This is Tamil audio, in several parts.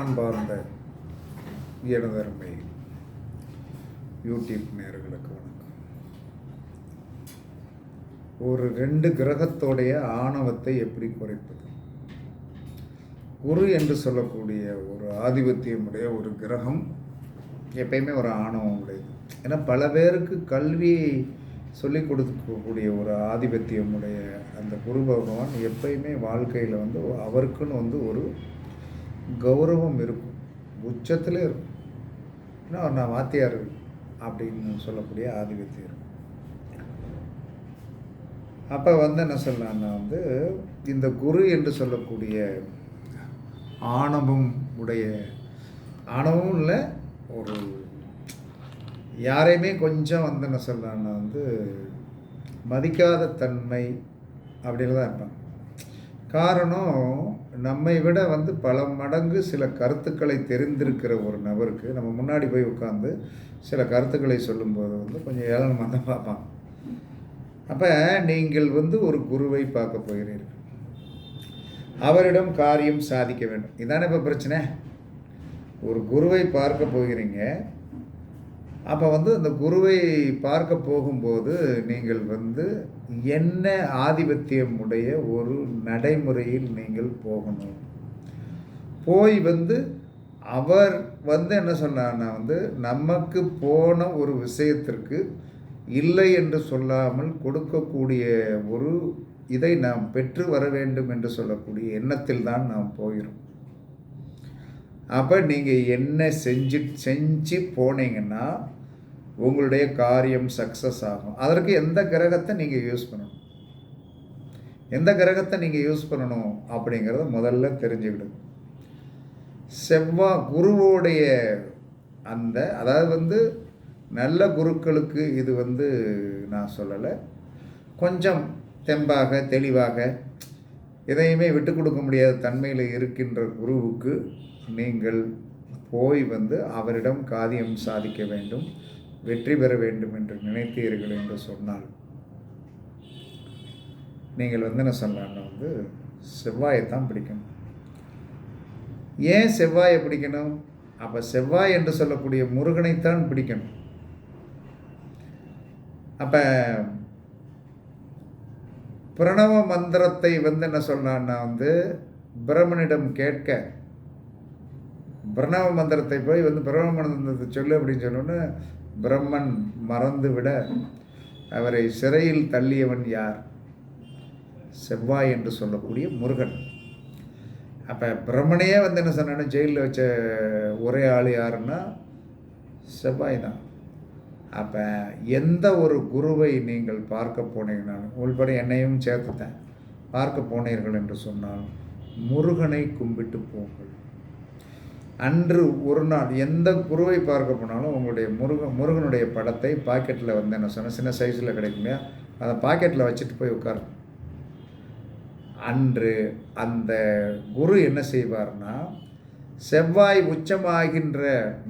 அன்பார்ந்த எனதருமை யூடியூப் நேர்களுக்கு வணக்கம். ஒரு ரெண்டு கிரகத்தோடைய ஆணவத்தை எப்படி குறைப்பது? குரு என்று சொல்லக்கூடிய ஒரு ஆதிபத்தியமுடைய ஒரு கிரகம் எப்பயுமே ஒரு ஆணவம் உடையது. ஏன்னா பல பேருக்கு கல்வியை சொல்லிக் கொடுக்கக்கூடிய ஒரு ஆதிபத்தியமுடைய அந்த குரு பகவான் எப்பயுமே வாழ்க்கையில் வந்து அவருக்குன்னு வந்து ஒரு கௌரவம் இருக்கும். உச்சத்தில் இருக்கும். ஏன்னா அவர் நான் வாத்தியார் அப்படின்னு சொல்லக்கூடிய ஆதிபத்தியம் இருக்கும். அப்போ வந்து என்ன சொல்லலாம்னா வந்து இந்த குரு என்று சொல்லக்கூடிய ஆணவம் உடைய ஆணவம் இல்லை ஒரு யாரையுமே கொஞ்சம் வந்து என்ன சொல்லலாம்னா வந்து மதிக்காத தன்மை அப்படின்னு தான் இருப்பாங்க. காரணம் நம்மை விட வந்து பல மடங்கு சில கருத்துக்களை தெரிந்திருக்கிற ஒரு நபருக்கு நம்ம முன்னாடி போய் உட்காந்து சில கருத்துக்களை சொல்லும்போது வந்து கொஞ்சம் ஏளனமாக தான் பார்ப்பாங்க. அப்போ நீங்கள் வந்து ஒரு குருவை பார்க்க போகிறீர்கள். அவரிடம் காரியம் சாதிக்க வேண்டும். இதானே இப்போ பிரச்சனை? ஒரு குருவை பார்க்க போகிறீங்க. அப்போ வந்து அந்த குருவை பார்க்க போகும்போது நீங்கள் வந்து என்ன ஆதிபத்தியம் உடைய ஒரு நடைமுறையில் நீங்கள் போகணும். போய் வந்து அவர் வந்து என்ன சொன்னார்னா வந்து நமக்கு போன ஒரு விஷயத்திற்கு இல்லை என்று சொல்லாமல் கொடுக்கக்கூடிய ஒரு இதை நாம் பெற்று வர வேண்டும் என்று சொல்லக்கூடிய எண்ணத்தில் தான் நாம் போகிறோம். அப்போ நீங்கள் என்ன செஞ்சு செஞ்சு போனீங்கன்னா உங்களுடைய காரியம் சக்ஸஸ் ஆகும். அதற்கு எந்த கிரகத்தை நீங்கள் யூஸ் பண்ணணும்? எந்த கிரகத்தை நீங்கள் யூஸ் பண்ணணும் அப்படிங்கிறத முதல்ல தெரிஞ்சுக்கிடுங்க. செவ்வாய் குருவோடைய அந்த அதாவது வந்து நல்ல குருக்களுக்கு இது வந்து நான் சொல்லலை. கொஞ்சம் தெம்பாக தெளிவாக எதையுமே விட்டு கொடுக்க முடியாத தன்மையில் இருக்கின்ற குருவுக்கு நீங்கள் போய் வந்து அவரிடம் காரியம் சாதிக்க வேண்டும். வெற்றி பெற வேண்டும் என்று நினைத்தீர்கள் என்று சொன்னால் நீங்கள் வந்து என்ன சொல்லலாம்னா வந்து செவ்வாயைத்தான் பிடிக்கணும். ஏன் செவ்வாயை பிடிக்கணும்? அப்போ செவ்வாய் என்று சொல்லக்கூடிய முருகனைத்தான் பிடிக்கணும். அப்போ பிரணவ மந்திரத்தை வந்து என்ன சொல்லலான்னா வந்து பிரம்மனிடம் கேட்க பிரணவ மந்திரத்தை போய் வந்து பிரணவ மந்திரத்தை சொல்லு அப்படின்னு சொன்னோன்னு பிரம்மன் மறந்துவிட அவரை சிறையில் தள்ளியவன் யார்? செவ்வாய் என்று சொல்லக்கூடிய முருகன். அப்போ பிரம்மனையே வந்து என்ன சொன்னான்னு ஜெயிலில் வச்ச ஒரே ஆள் யாருன்னா செவ்வாய் தான். அப்போ எந்த ஒரு குருவை நீங்கள் பார்க்க போனீங்கனாலும் உள்பட என்னையும் சேர்த்துட்டேன் பார்க்க போனீர்கள் என்று சொன்னால் முருகனை கும்பிட்டு போங்கள். அன்று ஒரு நாள் எந்த குருவை பார்க்க போனாலும் உங்களுடைய முருகன் முருகனுடைய படத்தை பாக்கெட்டில் வந்து என்ன சொன்ன சின்ன சைஸில் கிடைக்குமே அதை பாக்கெட்டில் வச்சுட்டு போய் உட்காரும் அன்று அந்த குரு என்ன செய்வார்னா செவ்வாய் உச்சமாகின்ற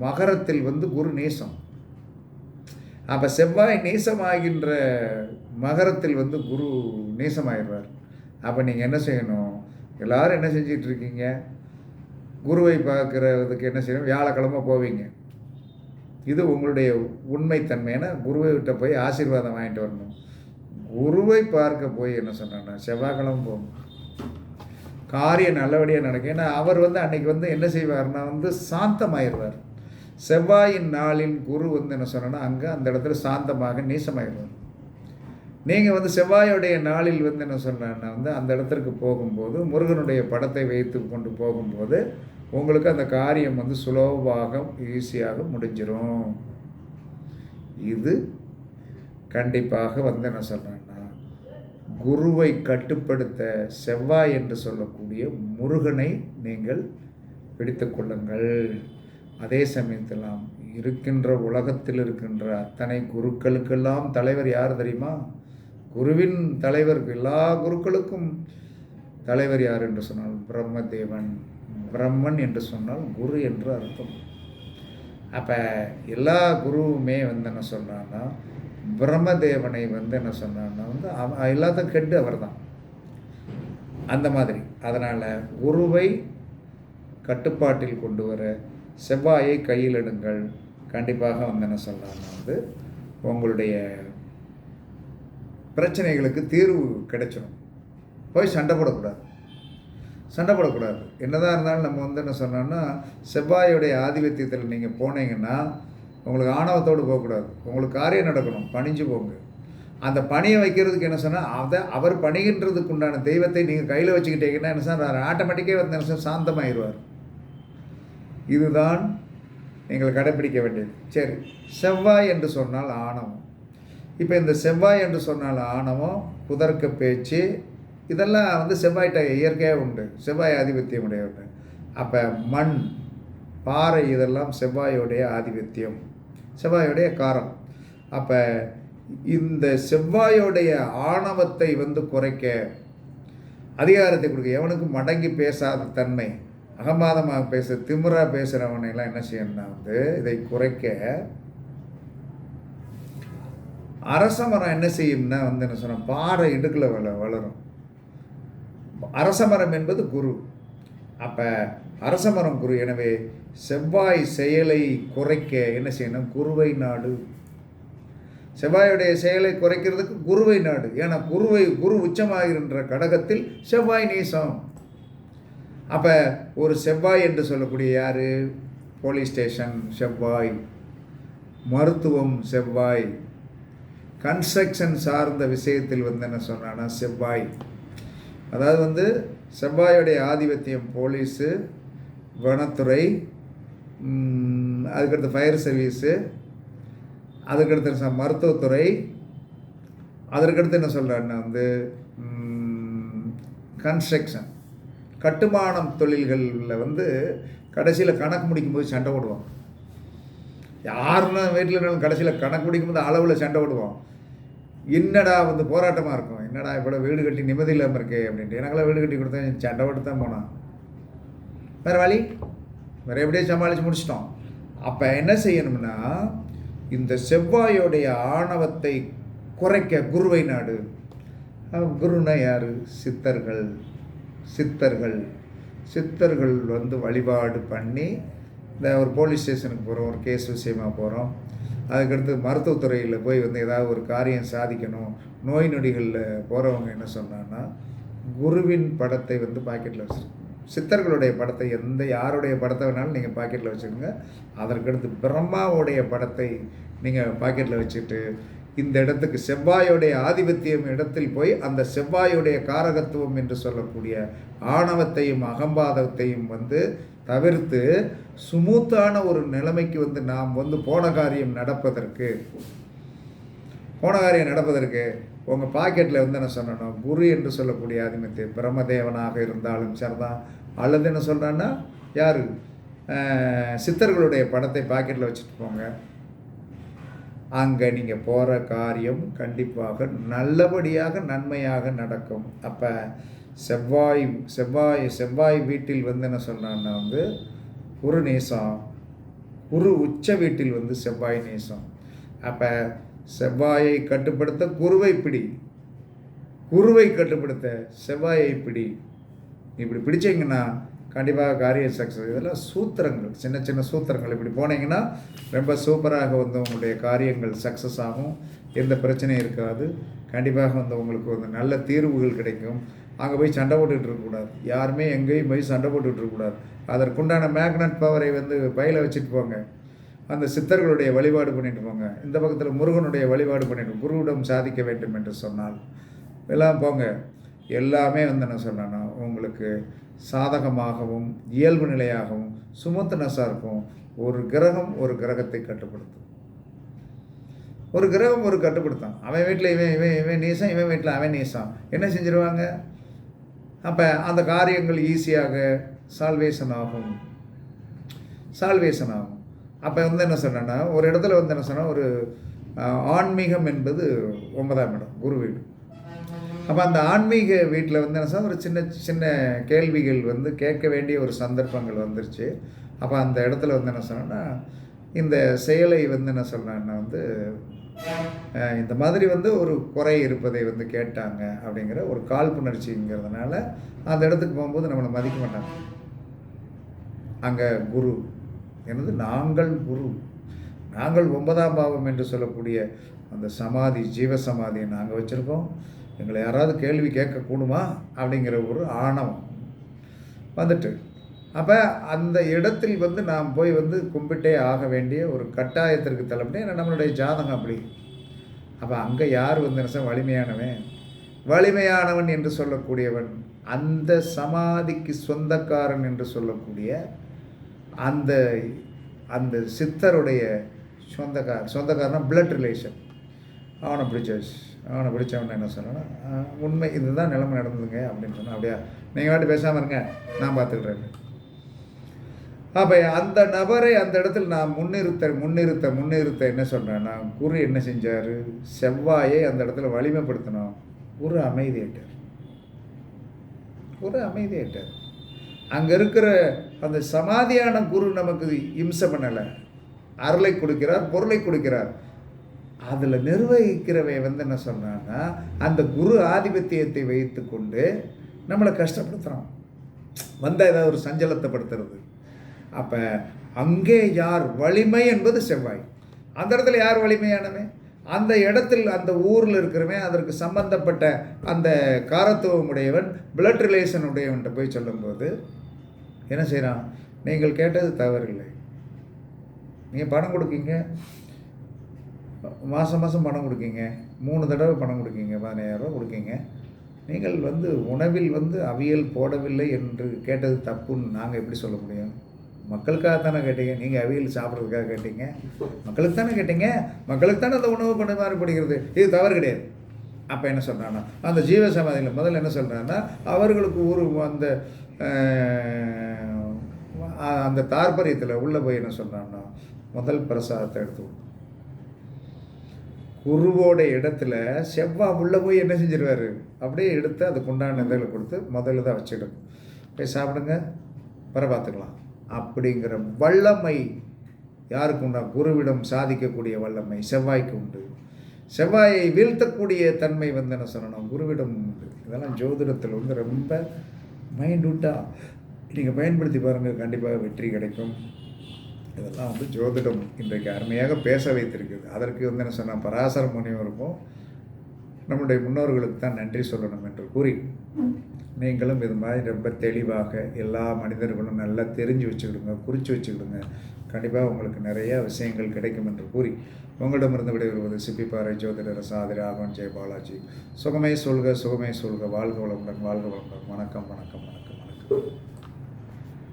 மகரத்தில் வந்து குரு நேசம். அப்போ செவ்வாய் நேசமாகின்ற மகரத்தில் வந்து குரு நேசமாகிடுவார் அப்போ நீங்கள் என்ன செய்யணும்? எல்லோரும் என்ன செஞ்சிட்ருக்கீங்க இருக்கீங்க? குருவை பார்க்குறதுக்கு என்ன செய்யணும்? வியாழக்கிழமை போவீங்க. இது உங்களுடைய உண்மைத்தன்மை. குருவை விட்ட போய் ஆசீர்வாதம் வாங்கிட்டு வரணும். குருவை பார்க்க போய் என்ன சொன்னா செவ்வாய்க்கிழமை போகும் காரியம் நல்லபடியாக நடக்கும். ஏன்னா அவர் வந்து அன்னைக்கு வந்து என்ன செய்வார்னா வந்து சாந்தமாயிடுவார். செவ்வாயின் நாளின் குரு வந்து என்ன சொன்னா அங்கே அந்த இடத்துல சாந்தமாக நீசமாயிடுவார். நீங்கள் வந்து செவ்வாயுடைய நாளில் வந்து என்ன சொன்னா வந்து அந்த இடத்திற்கு போகும்போது முருகனுடைய படத்தை வைத்து கொண்டு போகும்போது உங்களுக்கு அந்த காரியம் வந்து சுலபமாக ஈஸியாக முடிஞ்சிடும் இது கண்டிப்பாக வந்து என்ன சொல்கிறேன்னா குருவை கட்டுப்படுத்த செவ்வாய் என்று சொல்லக்கூடிய முருகனை நீங்கள் பிடித்து கொள்ளுங்கள். அதே சமயத்தெல்லாம் இருக்கின்ற உலகத்தில் இருக்கின்ற அத்தனை குருக்களுக்கெல்லாம் தலைவர் யார் தெரியுமா? குருவின் தலைவர் எல்லா குருக்களுக்கும் தலைவர் யார் என்று சொன்னால் பிரம்மதேவன். பிரம்மன் என்று சொன்னால் குரு என்று அர்த்தம். அப்போ எல்லா குருவுமே வந்து என்ன சொல்கிறான்னா பிரம்மதேவனை வந்து என்ன சொன்னான்னா வந்து அவ எல்லாத்தையும் கெட்டு அவர் தான் அந்த மாதிரி. அதனால் குருவை கட்டுப்பாட்டில் கொண்டு வர செவ்வாயை கையில் எடுங்கள். கண்டிப்பாக வந்து என்ன சொல்லலாம்னா வந்து உங்களுடைய பிரச்சனைகளுக்கு தீர்வு கிடைச்சிடும் போய் சண்டை போடக்கூடாது. சண்டை போடக்கூடாது என்னதான் இருந்தாலும் நம்ம வந்து என்ன சொன்னோம்னா செவ்வாயுடைய ஆதிபத்தியத்தில் நீங்கள் போனீங்கன்னா உங்களுக்கு ஆணவத்தோடு போகக்கூடாது. உங்களுக்கு காரியம் நடக்கணும். பணிஞ்சு போங்க. அந்த பணியை வைக்கிறதுக்கு என்ன சொன்னால் அதை அவர் பணிகின்றதுக்கு உண்டான தெய்வத்தை நீங்கள் கையில் வச்சுக்கிட்டீங்கன்னா என்ன சொன்னால் ஆட்டோமேட்டிக்காக வந்து என்ன சொன்னால் சாந்தமாயிடுவார் இதுதான் நீங்கள் கடைப்பிடிக்க வேண்டியது. சரி. செவ்வாய் என்று சொன்னால் ஆணவம். இப்போ இந்த செவ்வாய் என்று சொன்னால் ஆணவம் குதர்க்க பேச்சு இதெல்லாம் வந்து செவ்வாய்கிட்ட இயற்கையாக உண்டு. செவ்வாய் ஆதிபத்தியம் உடையவங்க. அப்போ மண் பாறை இதெல்லாம் செவ்வாயோடைய ஆதிபத்தியம். செவ்வாயோடைய காரம். அப்போ இந்த செவ்வாயோடைய ஆணவத்தை வந்து குறைக்க அதிகாரத்தை கொடுக்க எவனுக்கு மடங்கி பேசாத தன்மை அகமாதமாக பேச திமிரா பேசுகிறவனையெல்லாம் என்ன செய்யணும்னா வந்து இதை குறைக்க அரச மரம் என்ன செய்யும்னா வந்து என்ன சொன்னால் பாறை இடுக்கில் வள வளரும். அரசமரம் என்பது குரு. அப்போ அரசமரம் குரு. எனவே செவ்வாய் செயலை குறைக்க என்ன செய்யணும்? குருவை நாடு. செவ்வாயுடைய செயலை குறைக்கிறதுக்கு குருவை நாடு. ஏன்னா குருவை குரு உச்சமாகின்ற கடகத்தில் செவ்வாய் நீசம். அப்போ ஒரு செவ்வாய் என்று சொல்லக்கூடிய யார்? போலீஸ் ஸ்டேஷன் செவ்வாய். மருத்துவம் செவ்வாய். கன்ஸ்ட்ரக்ஷன் சார்ந்த விஷயத்தில் வந்து என்ன சொன்னான்னா செவ்வாய். அதாவது வந்து செவ்வாயுடைய ஆதிபத்தியம் போலீஸு வனத்துறை அதுக்கடுத்து ஃபயர் சர்வீஸு அதுக்கடுத்து மருத்துவத்துறை அதற்கடுத்து என்ன சொல்கிறேன்னா வந்து கன்ஸ்ட்ரக்ஷன் கட்டுமானம் தொழில்களில் வந்து கடைசியில் கணக்கு முடிக்கும்போது சண்டை போடுவோம். யாருன்னா வீட்டில் இருந்தாலும் கடைசியில் கணக்கு முடிக்கும்போது அளவில் சண்டை போடுவோம். என்னடா வந்து போராட்டமாக இருக்கும்? என்னடா இப்போ வீடு கட்டி நிம்மதி இல்லாமல் இருக்கே அப்படின்ட்டு. எனக்கெல்லாம் வீடு கட்டி கொடுத்தேன் சண்டை போட்டு தான் போனான் வேறு வழி? வேறு எப்படியே சமாளித்து முடிச்சிட்டோம். அப்போ என்ன செய்யணும்னா இந்த செவ்வாயோடைய ஆணவத்தை குறைக்க குருவை நாடு. குருனா யார்? சித்தர்கள். சித்தர்கள். சித்தர்கள் வந்து வழிபாடு பண்ணி இந்த ஒரு போலீஸ் ஸ்டேஷனுக்கு போகிறோம் ஒரு கேஸ் விஷயமாக போகிறோம் அதுக்கடுத்து மருத்துவத்துறையில் போய் வந்து ஏதாவது ஒரு காரியம் சாதிக்கணும் நோய் நொடிகளில் போகிறவங்க என்ன சொன்னான்னா குருவின் படத்தை வந்து பாக்கெட்டில் வச்சுருக்கோம் சித்தர்களுடைய படத்தை எந்த யாருடைய படத்தை வேணாலும் நீங்கள் பாக்கெட்டில் வச்சுக்கோங்க. அதற்கடுத்து பிரம்மாவுடைய படத்தை நீங்கள் பாக்கெட்டில் வச்சுட்டு இந்த இடத்துக்கு செவ்வாயுடைய ஆதிபத்தியம் இடத்தில் போய் அந்த செவ்வாயுடைய காரகத்துவம் என்று சொல்லக்கூடிய ஆணவத்தையும் அகம்பாதத்தையும் வந்து தவிர்த்து சுமூத்தான ஒரு நிலைமைக்கு வந்து நாம் வந்து போன காரியம் நடப்பதற்கு. போன காரியம் நடப்பதற்கு உங்கள் பாக்கெட்டில் வந்து என்ன சொல்லணும்? குரு என்று சொல்லக்கூடிய ஆதிமத்து பிரம்மதேவனாக இருந்தாலும் சரிதான். அல்லது என்ன சொல்கிறான்னா யார்? சித்தர்களுடைய படத்தை பாக்கெட்டில் வச்சுட்டு போங்க. அங்கே நீங்கள் போகிற காரியம் கண்டிப்பாக நல்லபடியாக நன்மையாக நடக்கும். அப்போ செவ்வாய் செவ்வாய் செவ்வாய் வீட்டில் வந்து என்ன சொன்னான்னா வந்து குரு நேசம். குரு உச்ச வீட்டில் வந்து செவ்வாய் நேசம். அப்போ செவ்வாயை கட்டுப்படுத்த குருவை பிடி. குருவை கட்டுப்படுத்த செவ்வாயை பிடி. இப்படி பிடிச்சிங்கன்னா கண்டிப்பாக காரிய சக்ஸஸ் இதெல்லாம் சூத்திரங்கள். சின்ன சின்ன சூத்திரங்கள். இப்படி போனீங்கன்னா ரொம்ப சூப்பராக வந்து உங்களுடைய காரியங்கள் சக்ஸஸ் ஆகும். எந்த பிரச்சனையும் இருக்காது. கண்டிப்பாக வந்து உங்களுக்கு வந்து நல்ல தீர்வுகள் கிடைக்கும். அங்கே போய் சண்டை போட்டுக்கிட்டு இருக்கக்கூடாது யாருமே எங்கேயும் போய் சண்டை போட்டுக்கிட்டு இருக்கக்கூடாது அதற்குண்டான மேக்னட் பவரை வந்து பையில் வச்சுட்டு போங்க. அந்த சித்தர்களுடைய வழிபாடு பண்ணிட்டு போங்க. இந்த பக்கத்தில் முருகனுடைய வழிபாடு பண்ணிட்டு குருவிடம் சாதிக்க வேண்டும் என்று சொன்னால் எல்லாம் போங்க. எல்லாமே வந்து என்ன சொன்னேன்னா உங்களுக்கு சாதகமாகவும் இயல்பு நிலையாகவும் சுமத்தனஸாக இருக்கும். ஒரு கிரகம் ஒரு கிரகத்தை கட்டுப்படுத்தும். ஒரு கிரகம் ஒரு கட்டுப்படுத்தான் அவன் வீட்டில் இவன் இவன் இவன் நீசம் இவன் வீட்டில் அவன் நீசம். என்ன செஞ்சிருவாங்க? அப்போ அந்த காரியங்கள் ஈஸியாக சால்வேஷன் ஆகும். சால்வேஷன் ஆகும். அப்போ வந்து என்ன சொன்னேன்னா ஒரு இடத்துல வந்து என்ன சொன்னால் ஒரு ஆன்மீகம் என்பது ஒன்பதாம் இடம் குரு வீடு. அப்போ அந்த ஆன்மீக வீட்டில் வந்து என்ன சொன்னால் ஒரு சின்ன சின்ன கேள்விகள் வந்து கேட்க வேண்டிய ஒரு சந்தர்ப்பங்கள் வந்துருச்சு. அப்போ அந்த இடத்துல வந்து என்ன சொன்னேன்னா இந்த செயலை வந்து என்ன சொல்கிறேன்னா வந்து இந்த மாதிரி வந்து ஒரு குறை இருப்பதை வந்து கேட்டாங்க அப்படிங்கிற ஒரு காழ்ப்புணர்ச்சிங்கிறதுனால அந்த இடத்துக்கு போகும்போது நம்மளை மதிக்க மாட்டாங்க. அங்கே குரு. எனது நாங்கள் குரு. நாங்கள் ஒன்பதாம் பாவம் என்று சொல்லக்கூடிய அந்த சமாதி ஜீவ சமாதியை நாங்கள் வச்சுருக்கோம். எங்களை யாராவது கேள்வி கேட்கக்கூடுமா? அப்படிங்கிற ஒரு ஆணவம் வந்துட்டு அப்போ அந்த இடத்தில் வந்து நாம் போய் வந்து கும்பிட்டே ஆக வேண்டிய ஒரு கட்டாயத்திற்கு தள்ளப்பட்டு ஏன்னா நம்மளுடைய ஜாதகம் அப்படி. அப்போ அங்கே யார் வந்து என்ன வலிமையானவன்? வலிமையானவன் என்று சொல்லக்கூடியவன் அந்த சமாதிக்கு சொந்தக்காரன் என்று சொல்லக்கூடிய அந்த அந்த சித்தருடைய சொந்தக்கார சொந்தக்காரன் பிளட் ரிலேஷன் அவனை பிடிச்சாச்சு அவனை பிடிச்சவன் என்ன சொன்னான்னா உண்மை இதுதான் நிலைமை நடந்ததுங்க அப்படின்னு சொன்னால் அப்படியா நீங்கள் வாட்டி பேசாமல் இருங்க நான் பார்த்துக்கிறேன். அப்போ அந்த நபரை அந்த இடத்துல நான் முன்னிறுத்த முன்னிறுத்த முன்னிறுத்த என்ன சொல்கிறேன்னா குரு என்ன செஞ்சார்? செவ்வாயை அந்த இடத்துல வலிமைப்படுத்தணும். ஒரு அமைதியிட்டார் ஒரு அமைதியிட்டார் அங்கே இருக்கிற அந்த சமாதியான குரு நமக்கு இம்சை பண்ணலை. அருளை கொடுக்கிறார் பொருளை கொடுக்கிறார். அதில் நிர்வகிக்கிறவை வந்து என்ன சொன்னான்னா அந்த குரு ஆதிபத்தியத்தை வைத்துக்கொண்டு நம்மளை கஷ்டப்படுத்துகிறோம் வந்தால் ஏதாவது ஒரு சஞ்சலத்தைப்படுத்துறது அப்போ அங்கே யார் வலிமை என்பது செவ்வாய். அந்த இடத்துல யார் வலிமையானவன்? அந்த இடத்தில் அந்த ஊரில் இருக்கிறவன் அதற்கு சம்பந்தப்பட்ட அந்த காரத்துவம் உடையவன் பிளட் ரிலேஷன் உடையவன்கிட்ட போய் சொல்லும்போது என்ன செய்கிறான் நீங்கள் கேட்டது தவறில்லை. நீங்கள் பணம் கொடுக்கீங்க. மாதம் மாதம் பணம் கொடுக்கீங்க. மூணு தடவை பணம் கொடுக்கீங்க. பதினாயிரரூவா கொடுக்கீங்க. நீங்கள் வந்து உணவில் வந்து அவியல் போடவில்லை என்று கேட்டது தப்புன்னு நாங்கள் எப்படி சொல்ல முடியும்? மக்களுக்காக தானே கேட்டீங்க? நீங்கள் அவியல் சாப்பிட்றதுக்காக கேட்டீங்க. மக்களுக்கு தானே கேட்டீங்க? மக்களுக்கு தானே அந்த உணவு பண்ண மாதிரி பிடிக்கிறது? இது தவறு கிடையாது. அப்போ என்ன சொல்கிறான்னா அந்த ஜீவ சமாதியில் முதல்ல என்ன சொல்கிறான்னா அவர்களுக்கு ஒரு அந்த அந்த தாற்பரியத்தில் உள்ளே போய் என்ன சொல்கிறான்னா முதல் பிரசாதத்தை எடுத்து குருவோட இடத்துல செவ்வாய் உள்ளே போய் என்ன செஞ்சிருவார்? அப்படியே எடுத்து அதுக்கு உண்டான இதில் கொடுத்து முதல்ல தான் வச்சிடும் போய் சாப்பிடுங்க. வர பார்த்துக்கலாம். அப்படிங்கிற வல்லமை யாருக்கு உண்டா? குருவிடம் சாதிக்கக்கூடிய வல்லமை செவ்வாய்க்கு உண்டு. செவ்வாயை வீழ்த்தக்கூடிய தன்மை வந்து என்ன சொல்லணும்? குருவிடம் உண்டு. இதெல்லாம் ஜோதிடத்தில் வந்து ரொம்ப மைண்டூட்டாக நீங்கள் பயன்படுத்தி பாருங்கள் கண்டிப்பாக வெற்றி கிடைக்கும். இதெல்லாம் வந்து ஜோதிடம் இன்றைக்கு அருமையாக பேச வைத்திருக்குது. அதற்கு வந்து என்ன சொன்னால் பராசர முனிவருக்கும் நம்முடைய முன்னோர்களுக்கு தான் நன்றி சொல்லணும் என்று கூறி நீங்களும் இது மாதிரி ரொம்ப தெளிவாக எல்லா மனிதர்களும் நல்லா தெரிஞ்சு வச்சுக்கிடுங்க குறித்து வச்சுக்கிடுங்க. கண்டிப்பாக உங்களுக்கு நிறையா விஷயங்கள் கிடைக்கும் என்று கூறி உங்களிடமிருந்து விடைபெறுவது சிப்பிப்பாறை ஜோதிடர் சாதிரி ராகவன் ஜெய பாலாஜி. சுகமே சொல்க சுகமே சொல்க. வாழ்க வளமுடன் வாழ்க வளமுடன். வணக்கம் வணக்கம் வணக்கம் வணக்கம்.